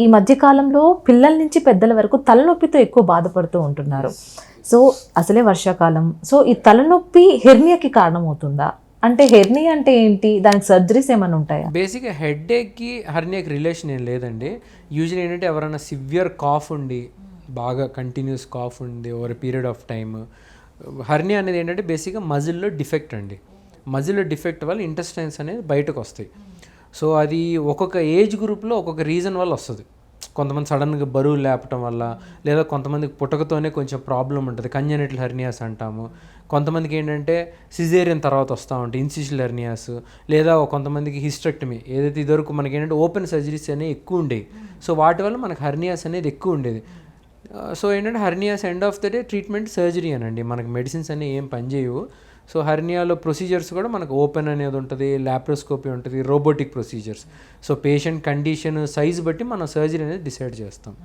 ఈ మధ్యకాలంలో పిల్లల నుంచి పెద్దల వరకు తలనొప్పితో ఎక్కువ బాధపడుతూ ఉంటున్నారు. సో అసలే వర్షాకాలం. సో ఈ తలనొప్పి హెర్నియాకి కారణమవుతుందా? అంటే హెర్నియా అంటే ఏంటి? దానికి సర్జరీస్ ఏమైనా ఉంటాయా? బేసిక్గా హెడ్ ఏక్కి హర్నియాకి రిలేషన్ ఏం లేదండి. యూజువల్ ఏంటంటే ఎవరైనా సివియర్ కాఫ్ ఉండి బాగా కంటిన్యూస్ కాఫ్ ఉంది over period of time hernia అనేది ఏంటంటే బేసిక్గా మజిల్లో డిఫెక్ట్ అండి. మజిల్లో డిఫెక్ట్ వల్ల ఇంటెస్టైన్స్ అనేది బయటకు వస్తాయి. సో అది ఒక్కొక్క ఏజ్ గ్రూప్లో ఒక్కొక్క రీజన్ వల్ల వస్తుంది. కొంతమంది సడన్గా బరువు లేపటం వల్ల లేదా కొంతమందికి పుట్టకతోనే కొంచెం ప్రాబ్లం ఉంటుంది. కంజనెటల్ హెర్నియాస్ అంటాము. కొంతమందికి ఏంటంటే సిజేరియన్ తర్వాత వస్తూ ఉంటాయి ఇన్సిషల్ హెర్నియాస్ లేదా కొంతమందికి హిస్టెక్టమీ. ఏదైతే ఇదివరకు మనకి ఏంటంటే ఓపెన్ సర్జరీస్ అనేవి ఎక్కువ ఉండేవి. సో వాటి వల్ల మనకు హెర్నియాస్ అనేది ఎక్కువ ఉండేది. సో ఏంటంటే hernias end of the day treatment surgery అనండి. మనకి మెడిసిన్స్ అనేవి ఏం పనిచేయవు. సో హర్నియాలో ప్రొసీజర్స్ కూడా మనకు ఓపెన్ అనేది ఉంటుంది ల్యాప్రోస్కోపీ ఉంటుంది robotic procedures. So patient condition size బట్టి మనం సర్జరీ అనేది డిసైడ్ చేస్తాం.